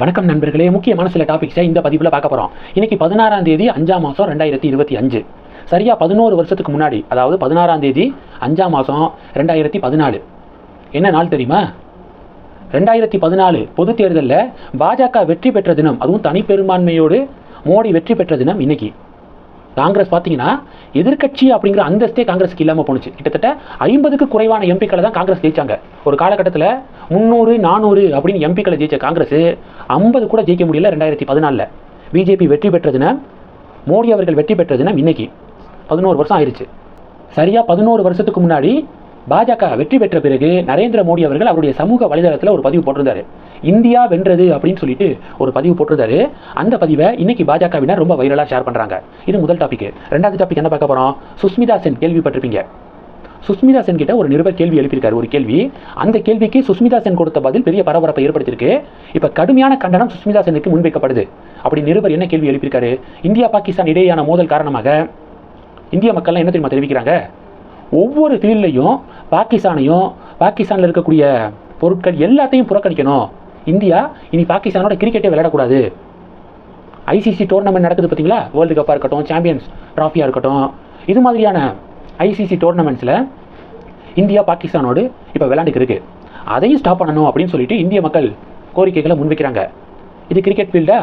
வணக்கம் நண்பர்களே. முக்கியமான சில டாபிக்ஸை இந்த பதிவில் பார்க்க போகிறோம் இன்னைக்கு பதினாறாம் தேதி அஞ்சாம் மாதம் ரெண்டாயிரத்தி இருபத்தி அஞ்சு. சரியாக பதினோரு வருஷத்துக்கு முன்னாடி அதாவது பதினாறாம் தேதி அஞ்சாம் மாதம் ரெண்டாயிரத்தி பதினாலு. என்ன நாள் தெரியுமா? ரெண்டாயிரத்தி பதினாலு பொது தேர்தலில் பாஜக வெற்றி பெற்ற தினம் அதுவும் தனிப்பெரும்பான்மையோடு மோடி வெற்றி பெற்ற தினம் இன்னைக்கு. காங்கிரஸ் பார்த்தீங்கன்னா எதிர்க்கட்சி அப்படிங்கிற அந்தஸ்தே காங்கிரஸ்க்கு இல்லாமல் போணுச்சு. கிட்டத்தட்ட ஐம்பதுக்கு குறைவான எம்பிக்களை தான் காங்கிரஸ் ஜெயிச்சாங்க. ஒரு காலகட்டத்தில் முந்நூறு நானூறு அப்படின்னு எம்பிக்களை ஜெயிச்ச காங்கிரஸ் ஐம்பது கூட ஜெயிக்க முடியல ரெண்டாயிரத்தி பதினாலில். பிஜேபி வெற்றி பெற்றதுன்னா மோடி அவர்கள் வெற்றி பெற்றதுன்னா இன்னைக்கு. பதினோரு வருஷம் ஆயிடுச்சு சரியாக பதினோரு வருஷத்துக்கு முன்னாடி பாஜக வெற்றி பெற்ற பிறகு நரேந்திர மோடி அவர்கள் அவருடைய சமூக வலைதளத்தில் ஒரு பதிவு போட்டிருந்தாரு. இந்தியா வென்றது அப்படின்னு சொல்லிட்டு ஒரு பதிவு போட்டிருந்தாரு. அந்த பதிவை இன்னைக்கு பாஜகவினர் ரொம்ப வைரலாக ஷேர் பண்ணுறாங்க இது முதல் டாபிக் ரெண்டாவது டாபிக் என்ன பார்க்க போகிறோம் சுஸ்மிதா சென் கேள்விப்பட்டிருப்பீங்க. சுஸ்மிதா சென் கிட்ட ஒரு நிருபர் கேள்வி எழுப்பியிருக்காரு ஒரு கேள்வி. அந்த கேள்விக்கு சுஸ்மிதா சென் கொடுத்த பதில் பெரிய பரபரப்பை ஏற்படுத்தியிருக்கு. இப்போ கடுமையான கண்டனம் சுஸ்மிதா செனுக்கு முன்வைக்கப்படுது. அப்படி நிருபர் என்ன கேள்வி எழுப்பியிருக்காரு? இந்தியா பாகிஸ்தான் இடையேயான மோதல் காரணமாக இந்திய மக்கள்லாம் என்ன தெரியுமா தெரிவிக்கிறாங்க? ஒவ்வொரு ஃபீல்ட்லையும் பாகிஸ்தானையும் பாகிஸ்தானில் இருக்கக்கூடிய பொருட்கள் எல்லாத்தையும் புறக்கணிக்கணும். இந்தியா இனி பாகிஸ்தானோட கிரிக்கெட்டே விளையாடக்கூடாது. ஐசிசி டோர்னமெண்ட் நடக்குது பார்த்தீங்களா? வேர்ல்டு கப்பாக இருக்கட்டும் சாம்பியன்ஸ் ட்ராஃபியாக இருக்கட்டும் இது மாதிரியான ஐசிசி டோர்னமெண்ட்ஸில் இந்தியா பாகிஸ்தானோடு இப்போ விளையாண்டுக்கிருக்கு அதையும் ஸ்டாப் பண்ணணும் அப்படின்னு சொல்லிட்டு இந்திய மக்கள் கோரிக்கைகளை முன்வைக்கிறாங்க. இது கிரிக்கெட் ஃபீல்டா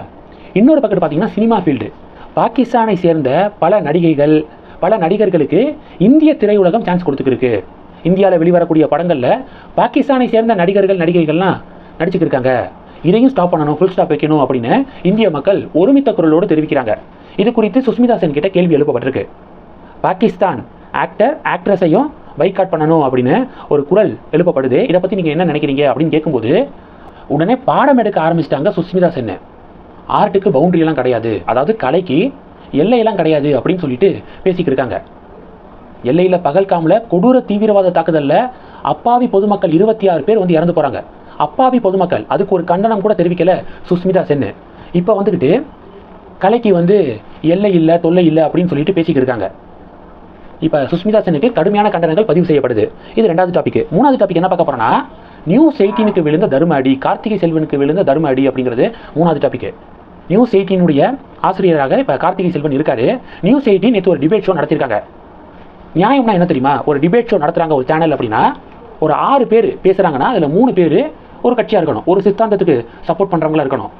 இன்னொரு பக்கத்து பார்த்தீங்கன்னா சினிமா ஃபீல்டு பாகிஸ்தானை சேர்ந்த பல நடிகைகள் பல நடிகர்களுக்கு இந்திய திரையுலகம் சான்ஸ் கொடுத்துருக்கு இந்தியாவில் வெளிவரக்கூடிய படங்களில் பாகிஸ்தானை சேர்ந்த நடிகர்கள் நடிகைகள்லாம் நடிச்சுக்கிருக்காங்க. இதையும் ஸ்டாப் பண்ணணும் ஃபுல் ஸ்டாப் வைக்கணும் அப்படின்னு இந்திய மக்கள் ஒருமித்த குரலோடு தெரிவிக்கிறாங்க. இது குறித்து சுஸ்மிதா சென் கிட்ட கேள்வி எழுப்பப்பட்டிருக்கு. பாகிஸ்தான் ஆக்டர் ஆக்ட்ரஸையும் பைக்காட் பண்ணணும் அப்படின்னு ஒரு குரல் எழுப்பப்படுது. இதை பற்றி நீங்கள் என்ன நினைக்கிறீங்க அப்படின்னு கேட்கும்போது உடனே பாடம் எடுக்க ஆரம்பிச்சிட்டாங்க சுஸ்மிதா சென்னு. ஆர்ட்டுக்கு பவுண்டரி எல்லாம் கிடையாது. அதாவது கலைக்கு எல்லையெல்லாம் கிடையாது அப்படின்னு சொல்லிட்டு பேசிக்கிட்டு இருக்காங்க. எல்லையில் பகல்காமில் கொடூர தீவிரவாத தாக்குதலில் அப்பாவி பொதுமக்கள் இருபத்தி ஆறு பேர் வந்து இறந்து போகிறாங்க அப்பாவி பொதுமக்கள் அதுக்கு ஒரு கண்டனம் கூட தெரிவிக்கல சுஸ்மிதா சென்னு. இப்போ வந்துக்கிட்டு கலைக்கு வந்து எல்லை இல்லை தொல்லை இல்லை அப்படின்னு சொல்லிட்டு பேசிக்கிட்டு இருக்காங்க. இப்போ சுஸ்மிதா சென்னுக்கு கடுமையான கண்டனங்கள் பதிவு செய்யப்படுது. இது ரெண்டாவது டாபிக் மூணாவது டாபிக் என்ன பார்க்க போகிறோன்னா நியூஸ் எயிட்டீனுக்கு விழுந்த தர்ம அடி கார்த்திகை செல்வனுக்கு விழுந்த தர்ம அடி அப்படிங்கிறது மூணாவது டாபிக் நியூஸ் எயிட்டீனுடைய ஆசிரியராக இப்போ கார்த்திகை செல்வன் இருக்காரு. நியூஸ் எயிட்டீன் நேற்று ஒரு டிபேட் ஷோ நடத்திருக்காங்க. நியாயம்னா என்ன தெரியுமா? ஒரு டிபேட் ஷோ நடத்துகிறாங்க ஒரு சேனல் அப்படின்னா ஒரு ஆறு பேர் பேசுகிறாங்கன்னா அதில் மூணு பேர் ஒரு கட்சியாக இருக்கணும். ஒரு சித்தாந்தத்துக்கு சப்போர்ட் பண்ணுறவங்களா இருக்கணும்.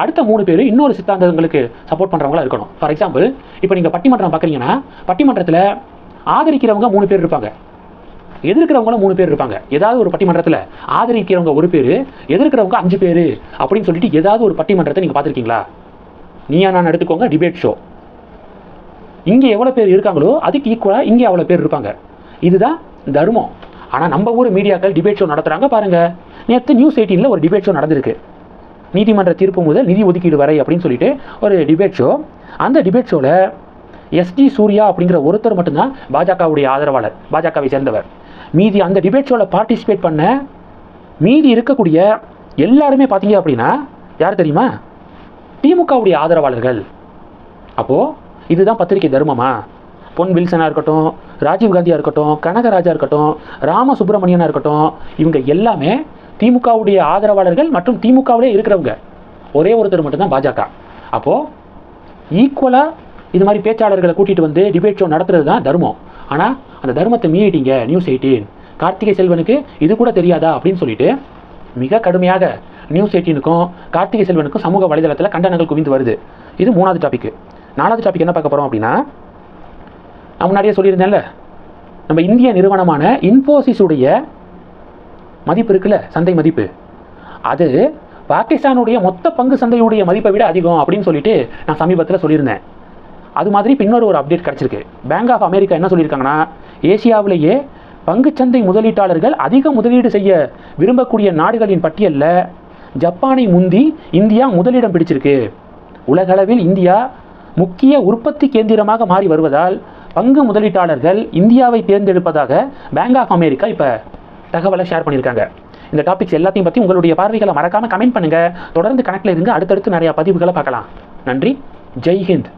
அடுத்த மூணு பேர் இன்னொரு சித்தாந்தங்களுக்கு சப்போர்ட் பண்ணுறவங்களா இருக்கணும். ஃபார் எக்ஸாம்பிள் இப்போ நீங்கள் பட்டிமன்றம் பார்க்குறீங்கன்னா பட்டிமன்றத்தில் ஆதரிக்கிறவங்க மூணு பேர் இருப்பாங்க. எதிர்க்கிறவங்களும் மூணு பேர் இருப்பாங்க. ஏதாவது ஒரு பட்டிமன்றத்தில் ஆதரிக்கிறவங்க ஒரு பேர் எதிர்க்கிறவங்க அஞ்சு பேர் அப்படின்னு சொல்லிட்டு ஏதாவது ஒரு பட்டிமன்றத்தை நீங்கள் பார்த்துருக்கீங்களா? நீயா நான் எடுத்துக்கோங்க டிபேட் ஷோ இங்கே எவ்வளோ பேர் இருக்காங்களோ அதுக்கு ஈக்குவலாக இங்கே அவ்வளோ பேர் இருப்பாங்க. இதுதான் தர்மம். ஆனால் நம்ம ஊர் மீடியாக்கள் டிபேட் ஷோ நடத்துகிறாங்க பாருங்கள் நேற்று நியூஸ் எயிட்டீனில் ஒரு டிபேட் ஷோ நடந்திருக்கு. நீதிமன்ற தீர்ப்பு முதல் நிதி ஒதுக்கீடு வரை அப்படின்னு சொல்லிட்டு ஒரு டிபேட் ஷோ அந்த டிபேட் ஷோவில் எஸ்டி சூர்யா அப்படிங்கிற ஒருத்தர் மட்டும்தான் பாஜகவுடைய ஆதரவாளர் பாஜகவை சேர்ந்தவர். மீதி அந்த டிபேட் ஷோவில் பார்ட்டிசிபேட் பண்ண மீதி இருக்கக்கூடிய எல்லாருமே பார்த்தீங்க அப்படின்னா யார் தெரியுமா? திமுகவுடைய ஆதரவாளர்கள். அப்போது இதுதான் பத்திரிகை தர்மமா? பொன் வில்சனாக இருக்கட்டும் ராஜீவ் காந்தியாக இருக்கட்டும் கனகராஜா இருக்கட்டும் ராம சுப்பிரமணியனாக இருக்கட்டும் இவங்க எல்லாமே திமுகவுடைய ஆதரவாளர்கள் மற்றும் திமுகவிலே இருக்கிறவங்க. ஒரே ஒருத்தர் மட்டும்தான் பாஜக. அப்போது ஈக்குவலாக இது மாதிரி பேச்சாளர்களை கூட்டிகிட்டு வந்து டிபேட் ஷோ நடத்துறது தான் தர்மம். ஆனால் அந்த தர்மத்தை மீறிட்டீங்க நியூஸ் எயிட்டீன் கார்த்திகை செல்வனுக்கு இது கூட தெரியாதா அப்படின்னு சொல்லிட்டு மிக கடுமையாக நியூஸ் எயிட்டீனுக்கும் கார்த்திகை செல்வனுக்கும் சமூக வலைதளத்தில் கண்டனங்கள் குவிந்து வருது. இது மூணாவது டாபிக் நாலாவது டாபிக் என்ன பார்க்க போகிறோம் அப்படின்னா நான் முன்னாடியே சொல்லியிருந்தேன்ல நம்ம இந்திய நிறுவனமான இன்ஃபோசிஸுடைய மதிப்பு இருக்குல்ல சந்தை மதிப்பு. அது பாகிஸ்தானுடைய மொத்த பங்கு சந்தையுடைய மதிப்பை விட அதிகம் அப்படின்னு சொல்லிட்டு நான் சமீபத்தில் சொல்லியிருந்தேன். அது மாதிரி பின்னொரு ஒரு அப்டேட் கிடச்சிருக்கு. பேங்க் ஆஃப் அமெரிக்கா என்ன சொல்லியிருக்காங்கன்னா ஏசியாவிலேயே பங்குச்சந்தை முதலீட்டாளர்கள் அதிக முதலீடு செய்ய விரும்பக்கூடிய நாடுகளின் பட்டியலில் ஜப்பானை முந்தி இந்தியா முதலிடம் பிடிச்சிருக்கு. உலகளவில் இந்தியா முக்கிய உற்பத்தி கேந்திரமாக மாறி வருவதால் பங்கு முதலீட்டாளர்கள் இந்தியாவை தேர்ந்தெடுப்பதாக பேங்க் ஆஃப் அமெரிக்கா இப்போ தகவலை ஷேர் பண்ணியிருக்காங்க. இந்த டாபிக்ஸ் எல்லாத்தையும் பற்றி உங்களுடைய பார்வைகளை மறக்காமல் கமெண்ட் பண்ணுங்கள் தொடர்ந்து கணக்கில் இருங்க. அடுத்தடுத்து நிறையா பதிவுகளை பார்க்கலாம். நன்றி. ஜெய்ஹிந்த்